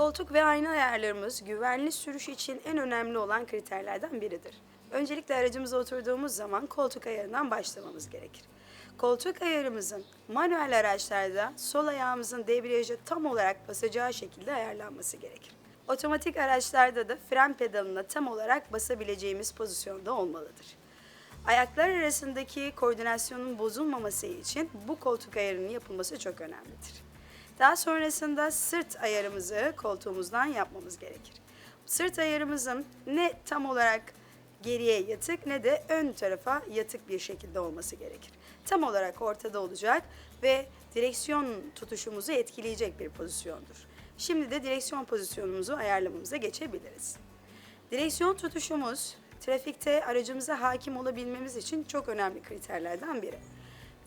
Koltuk ve ayna ayarlarımız güvenli sürüş için en önemli olan kriterlerden biridir. Öncelikle aracımıza oturduğumuz zaman koltuk ayarından başlamamız gerekir. Koltuk ayarımızın manuel araçlarda sol ayağımızın debriyaja tam olarak basacağı şekilde ayarlanması gerekir. Otomatik araçlarda da fren pedalına tam olarak basabileceğimiz pozisyonda olmalıdır. Ayaklar arasındaki koordinasyonun bozulmaması için bu koltuk ayarının yapılması çok önemlidir. Daha sonrasında sırt ayarımızı koltuğumuzdan yapmamız gerekir. Sırt ayarımızın ne tam olarak geriye yatık ne de ön tarafa yatık bir şekilde olması gerekir. Tam olarak ortada olacak ve direksiyon tutuşumuzu etkileyecek bir pozisyondur. Şimdi de direksiyon pozisyonumuzu ayarlamamıza geçebiliriz. Direksiyon tutuşumuz trafikte aracımıza hakim olabilmemiz için çok önemli kriterlerden biri.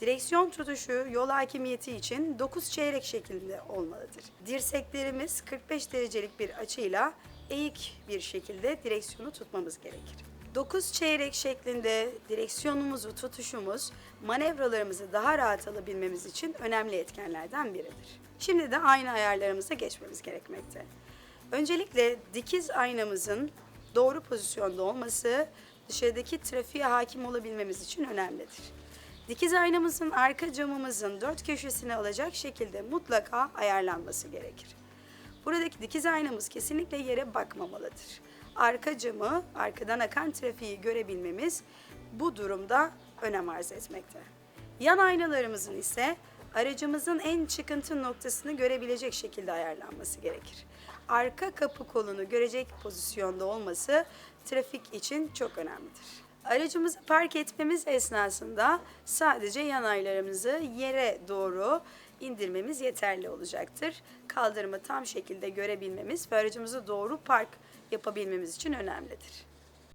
Direksiyon tutuşu yol hakimiyeti için 9 çeyrek şeklinde olmalıdır. Dirseklerimiz 45 derecelik bir açıyla eğik bir şekilde direksiyonu tutmamız gerekir. 9 çeyrek şeklinde direksiyonumuzu tutuşumuz manevralarımızı daha rahat alabilmemiz için önemli etkenlerden biridir. Şimdi de ayna ayarlarımıza geçmemiz gerekmekte. Öncelikle dikiz aynamızın doğru pozisyonda olması dışarıdaki trafiğe hakim olabilmemiz için önemlidir. Dikiz aynamızın arka camımızın dört köşesini alacak şekilde mutlaka ayarlanması gerekir. Buradaki dikiz aynamız kesinlikle yere bakmamalıdır. Arka camı, arkadan akan trafiği görebilmemiz bu durumda önem arz etmekte. Yan aynalarımızın ise aracımızın en çıkıntı noktasını görebilecek şekilde ayarlanması gerekir. Arka kapı kolunu görecek pozisyonda olması trafik için çok önemlidir. Aracımızı park etmemiz esnasında sadece yan aynalarımızı yere doğru indirmemiz yeterli olacaktır. Kaldırımı tam şekilde görebilmemiz ve aracımızı doğru park yapabilmemiz için önemlidir.